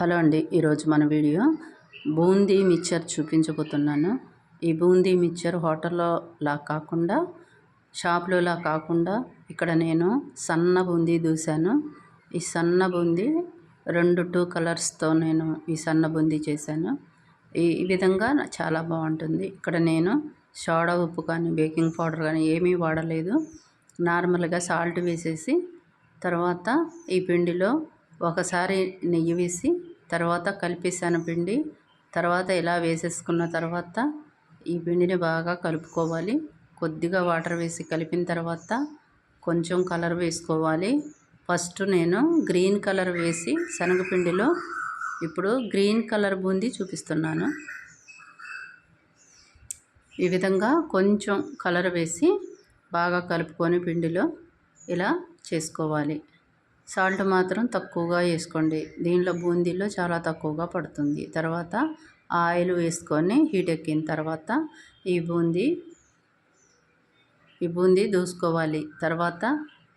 Hello అండి ఈరోజు మన వీడియో బూందీ మిక్చర్ చూపించబోతున్నాను. ఈ బూందీ మిక్చర్ హోటల్లో లా కాకుండా షాప్లో లా కాకుండా ఇక్కడ నేను సన్న బూందీ దూశాను. ఈ సన్న బూందీ రెండు టూ కలర్స్తో నేను ఈ సన్న బూందీ చేశాను. ఈ ఈ విధంగా చాలా బాగుంటుంది. ఇక్కడ నేను సోడా ఉప్పు కానీ బేకింగ్ పౌడర్ కానీ ఏమీ వాడలేదు. నార్మల్గా సాల్ట్ వేసేసి తర్వాత ఈ పిండిలో ఒకసారి నెయ్యి వేసి తర్వాత కలిపేసాను పిండి. తర్వాత ఇలా వేసేసుకున్న తర్వాత ఈ పిండిని బాగా కలుపుకోవాలి. కొద్దిగా వాటర్ వేసి కలిపిన తర్వాత కొంచెం కలర్ వేసుకోవాలి. ఫస్ట్ నేను గ్రీన్ కలర్ వేసి శనగపిండిలో ఇప్పుడు గ్రీన్ కలర్ బూందీ చూపిస్తున్నాను. ఈ విధంగా కొంచెం కలర్ వేసి బాగా కలుపుకొని పిండిలో ఇలా చేసుకోవాలి. సాల్ట్ మాత్రం తక్కువగా వేసుకోండి. దీనిలో బూందీలో చాలా తక్కువగా పడుతుంది. తర్వాత ఆయిల్ వేసుకొని హీట్ ఎక్కిన తర్వాత ఈ బూందీ ఈ బూందీ దూసుకోవాలి. తర్వాత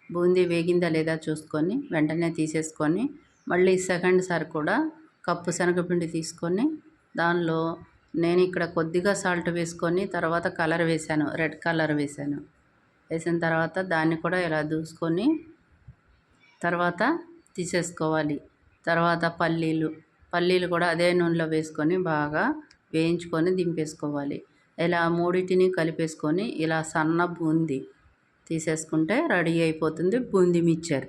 బూందీ వేగిందా లేదా చూసుకొని వెంటనే తీసేసుకొని మళ్ళీ సెకండ్ సారి కూడా కప్పు శనగపిండి తీసుకొని దానిలో నేను ఇక్కడ కొద్దిగా సాల్ట్ వేసుకొని తర్వాత కలర్ వేసాను రెడ్ కలర్ వేసాను వేసిన తర్వాత దాన్ని కూడా ఇలా దూసుకొని తర్వాత తీసేసుకోవాలి. తర్వాత పల్లీలు. పల్లీలు కూడా అదే నూనెలో వేసుకొని బాగా వేయించుకొని దింపేసుకోవాలి. ఇలా మూడింటిని కలిపేసుకొని ఇలా సన్న బూందీ తీసేసుకుంటే రెడీ అయిపోతుంది బూందీ మిక్చర్.